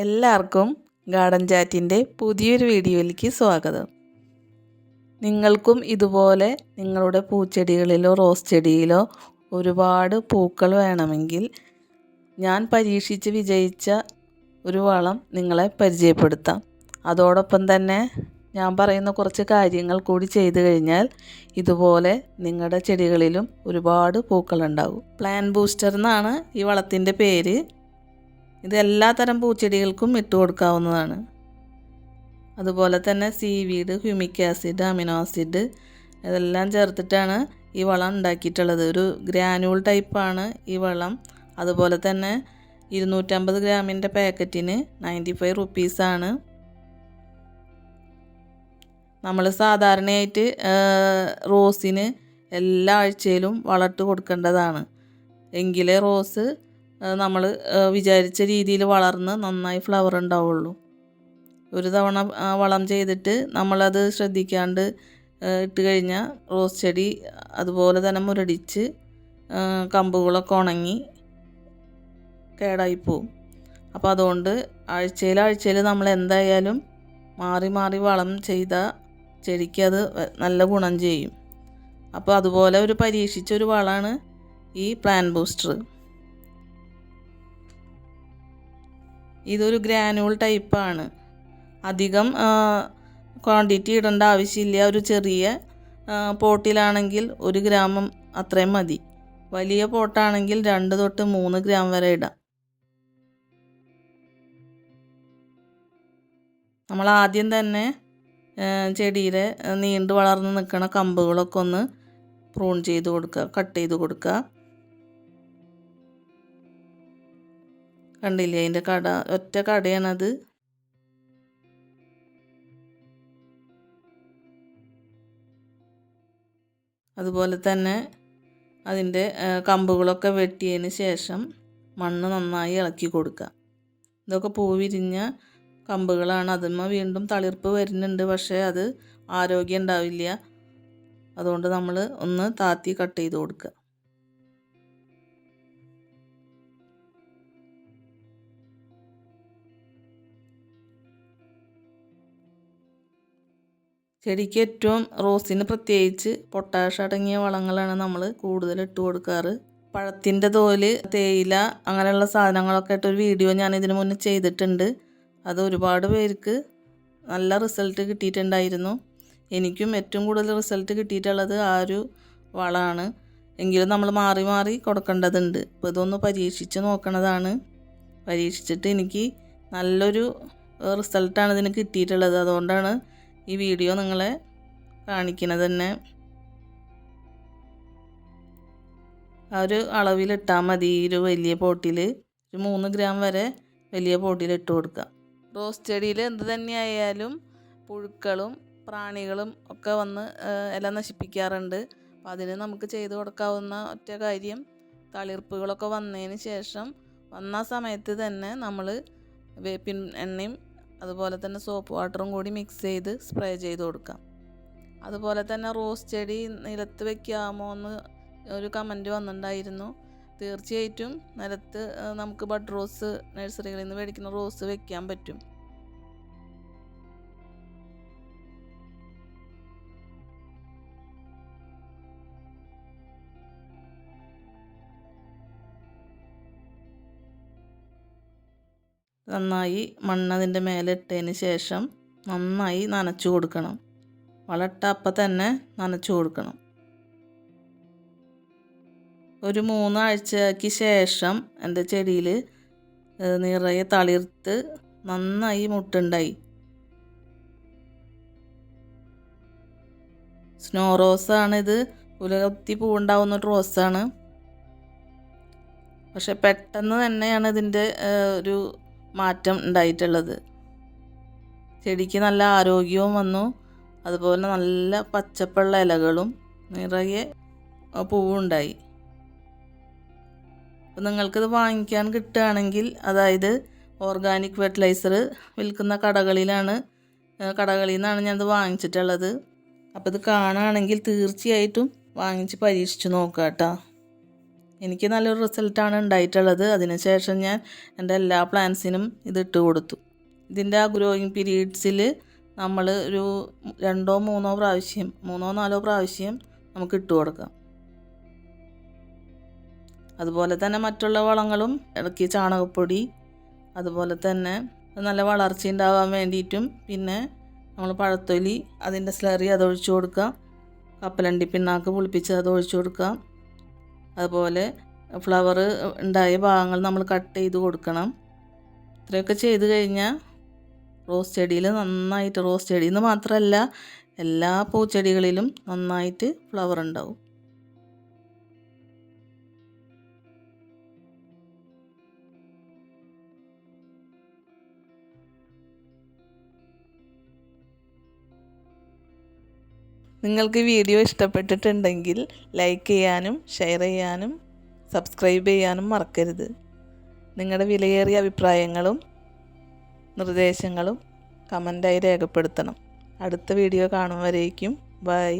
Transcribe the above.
എല്ലാവർക്കും ഗാർഡൻ ചാറ്റിന്റെ പുതിയൊരു വീഡിയോയിലേക്ക് സ്വാഗതം. നിങ്ങൾക്കും ഇതുപോലെ നിങ്ങളുടെ പൂച്ചെടികളിലോ റോസ് ചെടിയിലോ ഒരുപാട് പൂക്കൾ വേണമെങ്കിൽ ഞാൻ പരീക്ഷിച്ച് വിജയിച്ച ഒരു വളം നിങ്ങളെ പരിചയപ്പെടുത്താം. അതോടൊപ്പം തന്നെ ഞാൻ പറയുന്ന കുറച്ച് കാര്യങ്ങൾ കൂടി ചെയ്തു കഴിഞ്ഞാൽ ഇതുപോലെ നിങ്ങളുടെ ചെടികളിലും ഒരുപാട് പൂക്കളുണ്ടാകും പ്ലാൻ ബൂസ്റ്റർ എന്നാണ് ഈ വളത്തിന്റെ പേര്. ഇത് എല്ലാ തരം പൂച്ചെടികൾക്കും ഇട്ട് കൊടുക്കാവുന്നതാണ്. അതുപോലെ തന്നെ seaweed humic acid amino acid ഇതെല്ലാം ചേർത്തിട്ടാണ് ഈ വളം ഉണ്ടാക്കിയിട്ടുള്ളത്. ഒരു ഗ്രാനുവൽ ടൈപ്പാണ് ഈ വളം. അതുപോലെ തന്നെ ഇരുന്നൂറ്റമ്പത് ഗ്രാമിന്റെ പാക്കറ്റിന് നയന്റി ഫൈവ് റുപ്പീസാണ്. നമ്മൾ സാധാരണയായിട്ട് റോസിന് എല്ലാ ആഴ്ചയിലും വളർത്ത് കൊടുക്കേണ്ടതാണ്. എങ്കിലേ റോസ് നമ്മൾ വിചാരിച്ച രീതിയിൽ വളർന്ന് നന്നായി ഫ്ലവർ ഉണ്ടാവുള്ളൂ. ഒരു തവണ വളം ചെയ്തിട്ട് നമ്മളത് ശ്രദ്ധിക്കാണ്ട് ഇട്ട് കഴിഞ്ഞാൽ റോസ് ചെടി അതുപോലെ തന്നെ മുരടിച്ച് കമ്പുകളൊക്കെ ഉണങ്ങി കേടായിപ്പോവും. അപ്പോൾ അതുകൊണ്ട് ആഴ്ചയിൽ ആഴ്ചയിൽ നമ്മൾ എന്തായാലും മാറി മാറി വളം ചെയ്ത ചെടിക്ക് അത് നല്ല ഗുണം ചെയ്യും. അപ്പോൾ അതുപോലെ ഒരു പരീക്ഷിച്ചൊരു വളമാണ് ഈ പ്ലാൻ ബൂസ്റ്റർ ഇതൊരു ഗ്രാനുവൽ ടൈപ്പാണ്. അധികം ക്വാണ്ടിറ്റി ഇടേണ്ട ആവശ്യമില്ല. ഒരു ചെറിയ പോട്ടിലാണെങ്കിൽ ഒരു ഗ്രാമം അത്രയും മതി. വലിയ പോട്ടാണെങ്കിൽ രണ്ട് തൊട്ട് മൂന്ന് ഗ്രാം വരെ ഇടാം. നമ്മൾ ആദ്യം തന്നെ ചെടിയുടെ നീണ്ടു വളർന്ന് നിൽക്കുന്ന കമ്പുകളൊക്കെ ഒന്ന് പ്രൂൺ ചെയ്ത് കൊടുക്കുക കട്ട് ചെയ്ത് കൊടുക്കുക. കണ്ടില്ലേ? അതിന്റെ കട ഒറ്റ കടയാണത്. അതുപോലെ തന്നെ അതിന്റെ കമ്പുകളൊക്കെ വെട്ടിയതിന് ശേഷം മണ്ണ് നന്നായി ഇളക്കി കൊടുക്കുക. ഇതൊക്കെ പൂ വിരിഞ്ഞ കമ്പുകളാണ്. അതിന്മ വീണ്ടും തളിർപ്പ് വരുന്നുണ്ട്. പക്ഷേ അത് ആരോഗ്യം ഉണ്ടാവില്ല. അതുകൊണ്ട് നമ്മൾ ഒന്ന് താത്തി കട്ട് ചെയ്ത് കൊടുക്കുക. ചെടിക്ക് ഏറ്റവും റോസിന് പ്രത്യേകിച്ച് പൊട്ടാഷ് അടങ്ങിയ വളങ്ങളാണ് നമ്മൾ കൂടുതൽ ഇട്ട് കൊടുക്കാറ്. പഴത്തിന്റെ തോൽ തേയില അങ്ങനെയുള്ള സാധനങ്ങളൊക്കെ ആയിട്ട് ഒരു വീഡിയോ ഞാൻ ഇതിനു മുന്നേ ചെയ്തിട്ടുണ്ട്. അത് ഒരുപാട് പേർക്ക് നല്ല റിസൾട്ട് കിട്ടിയിട്ടുണ്ടായിരുന്നു. എനിക്കും ഏറ്റവും കൂടുതൽ റിസൾട്ട് കിട്ടിയിട്ടുള്ളത് ആ ഒരു വളമാണ് എങ്കിലും നമ്മൾ മാറി മാറി കൊടുക്കേണ്ടതുണ്ട്. അപ്പോൾ ഇതൊന്ന് പരീക്ഷിച്ച് നോക്കണതാണ്. പരീക്ഷിച്ചിട്ട് എനിക്ക് നല്ലൊരു റിസൾട്ടാണ് ഇതിന് കിട്ടിയിട്ടുള്ളത്. അതുകൊണ്ടാണ് ഈ വീഡിയോ നിങ്ങളെ കാണിക്കുന്നത് തന്നെ. ആ ഒരു അളവിലിട്ടാൽ മതി ഈ ഒരു വലിയ പോട്ടിൽ ഒരു മൂന്ന് ഗ്രാം വരെ വലിയ പോട്ടിൽ ഇട്ട് കൊടുക്കുക റോസ് ചെടിയിൽ എന്ത് തന്നെയായാലും പുഴുക്കളും പ്രാണികളും ഒക്കെ വന്ന് ഇല നശിപ്പിക്കാറുണ്ട്. അപ്പോൾ അതിന് നമുക്ക് ചെയ്തു കൊടുക്കാവുന്ന ഒറ്റ കാര്യം തളിർപ്പുകളൊക്കെ വന്നതിന് ശേഷം വന്ന സമയത്ത് തന്നെ നമ്മൾ വേപ്പിൻ എണ്ണയും അതുപോലെ തന്നെ സോപ്പ് വാട്ടറും കൂടി മിക്സ് ചെയ്ത് സ്പ്രേ ചെയ്ത് കൊടുക്കാം. അതുപോലെ തന്നെ റോസ് ചെടി നിലത്ത് വെക്കാമോ എന്ന് ഒരു കമന്റ് വന്നിട്ടുണ്ടായിരുന്നു. തീർച്ചയായിട്ടും നിലത്ത് നമുക്ക് ബഡ് റോസ് നഴ്സറികളിൽ നിന്ന് മേടിക്കുന്ന റോസ് വെക്കാൻ പറ്റും. നന്നായി മണ്ണതിന്റെ മേലെ ഇട്ടതിന് ശേഷം നന്നായി നനച്ചു കൊടുക്കണം. വളട്ട അപ്പം തന്നെ നനച്ചു കൊടുക്കണം. ഒരു മൂന്നാഴ്ചയ്ക്ക് ശേഷം എന്റെ ചെടിയിൽ നിറയെ തളിർത്ത് നന്നായി മുട്ടുണ്ടായി. സ്നോ റോസാണിത്. ഉലകത്തി പൂവുണ്ടാവുന്ന ഒരു റോസാണ്. പക്ഷെ പെട്ടെന്ന് തന്നെയാണ് ഇതിന്റെ ഒരു മാറ്റം ഉണ്ടായിട്ടുള്ളത്. ചെടിക്ക് നല്ല ആരോഗ്യവും വന്നു. അതുപോലെ നല്ല പച്ചപ്പുള്ള ഇലകളും നിറയെ പൂവുണ്ടായി. അപ്പോൾ നിങ്ങൾക്കിത് വാങ്ങിക്കാൻ കിട്ടുകയാണെങ്കിൽ അതായത് ഓർഗാനിക് ഫെർട്ടിലൈസർ വിൽക്കുന്ന കടകളിലാണ് കടകളിൽ നിന്നാണ് ഞാനത് വാങ്ങിച്ചിട്ടുള്ളത്. അപ്പോൾ ഇത് കാണുകയാണെങ്കിൽ തീർച്ചയായിട്ടും വാങ്ങിച്ച് പരീക്ഷിച്ച് നോക്കാം കേട്ടോ എനിക്ക് നല്ലൊരു റിസൾട്ടാണ് ഉണ്ടായിട്ടുള്ളത്. അതിനുശേഷം ഞാൻ എന്റെ എല്ലാ പ്ലാൻസിനും ഇത് ഇട്ട് കൊടുത്തു. ഇതിന്റെ ആ ഗ്രോയിങ് പീരീഡ്സിൽ നമ്മൾ ഒരു രണ്ടോ മൂന്നോ പ്രാവശ്യം മൂന്നോ നാലോ പ്രാവശ്യം നമുക്ക് ഇട്ട് കൊടുക്കാം. അതുപോലെ തന്നെ മറ്റുള്ള വളങ്ങളും ഇടയ്ക്ക് ചാണകപ്പൊടി അതുപോലെ തന്നെ നല്ല വളർച്ച ഉണ്ടാവാൻ വേണ്ടിയിട്ടും പിന്നെ നമ്മൾ പഴത്തൊലി അതിന്റെ സ്ലറി അത് ഒഴിച്ചു കൊടുക്കാം. കപ്പലണ്ടി പിണ്ണാക്ക് പുളിപ്പിച്ച് അത് ഒഴിച്ചു കൊടുക്കാം. അതുപോലെ ഫ്ലവർ ഉണ്ടായ ഭാഗങ്ങൾ നമ്മൾ കട്ട് ചെയ്ത് കൊടുക്കണം. ഇത്രയൊക്കെ ചെയ്ത് കഴിഞ്ഞാൽ റോസ് ചെടിയിൽ നന്നായിട്ട് റോസ് ചെടിയിൽ നിന്ന് മാത്രമല്ല എല്ലാ പൂച്ചെടികളിലും നന്നായിട്ട് ഫ്ലവർ ഉണ്ടാവും. നിങ്ങൾക്ക് വീഡിയോ ഇഷ്ടപ്പെട്ടിട്ടുണ്ടെങ്കിൽ ലൈക്ക് ചെയ്യാനും ഷെയർ ചെയ്യാനും സബ്സ്ക്രൈബ് ചെയ്യാനും മറക്കരുത്. നിങ്ങളുടെ വിലയേറിയ അഭിപ്രായങ്ങളും നിർദ്ദേശങ്ങളും കമന്റായി രേഖപ്പെടുത്തണം. അടുത്ത വീഡിയോ കാണും വരേക്കും. ബൈ